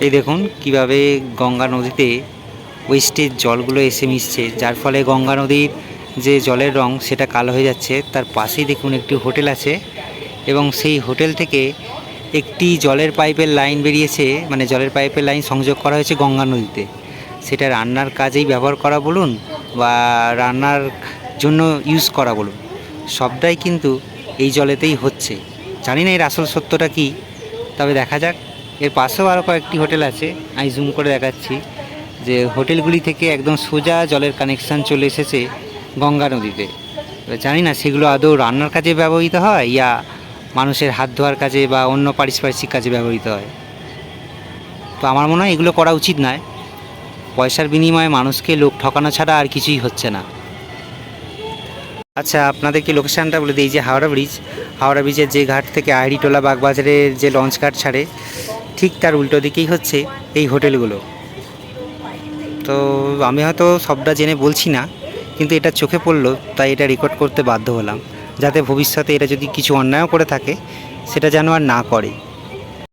এই দেখুন কীভাবে গঙ্গা নদীতে ওয়েস্টের জলগুলো এসে মিশছে। যার ফলে গঙ্গা নদীর যে জলের রং সেটা কালো হয়ে যাচ্ছে। তার পাশেই দেখুন একটি হোটেল আছে এবং সেই হোটেল থেকে একটি জলের পাইপের লাইন বেরিয়েছে। মানে জলের পাইপের লাইন সংযোগ করা হয়েছে গঙ্গা নদীতে। সেটা রান্নার কাজেই ব্যবহার করা বলুন বা রান্নার জন্য ইউজ করা বলুন। সবটাই কিন্তু এই জলেতেই হচ্ছে। জানি না এর আসল সত্যটা কী, তবে দেখা যাক। এর পাশেও আরও কয়েকটি হোটেল আছে। আমি জুম করে দেখাচ্ছি যে হোটেলগুলি থেকে একদম সোজা জলের কানেকশান চলে এসেছে গঙ্গা নদীতে। জানি না সেগুলো আদৌ রান্নার কাজে ব্যবহৃত হয় ইয়া মানুষের হাত ধোয়ার কাজে বা অন্য পারিপার্শ্বিক কাজে ব্যবহৃত হয়। তো আমার মনে হয় এগুলো করা উচিত নয়। পয়সার বিনিময়ে মানুষকে লোক ঠকানো ছাড়া আর কিছুই হচ্ছে না। আচ্ছা আপনাদেরকে লোকেশানটা বলে দিই যে হাওড়া ব্রিজ। হাওড়া ব্রিজের যে ঘাট থেকে আহরিটোলা বাগবাজারের যে লঞ্চ ঘাট ছাড়ে ঠিক তার উল্টো দিকেই হচ্ছে এই হোটেলগুলো। তো আমি হয়তো সবটা জেনে বলছি না, কিন্তু এটা চোখে পড়ল, তাই এটা রেকর্ড করতে বাধ্য হলাম। যাতে ভবিষ্যতে এটা যদি কিছু অন্যায় করে থাকে, সেটা যেন আর না করে।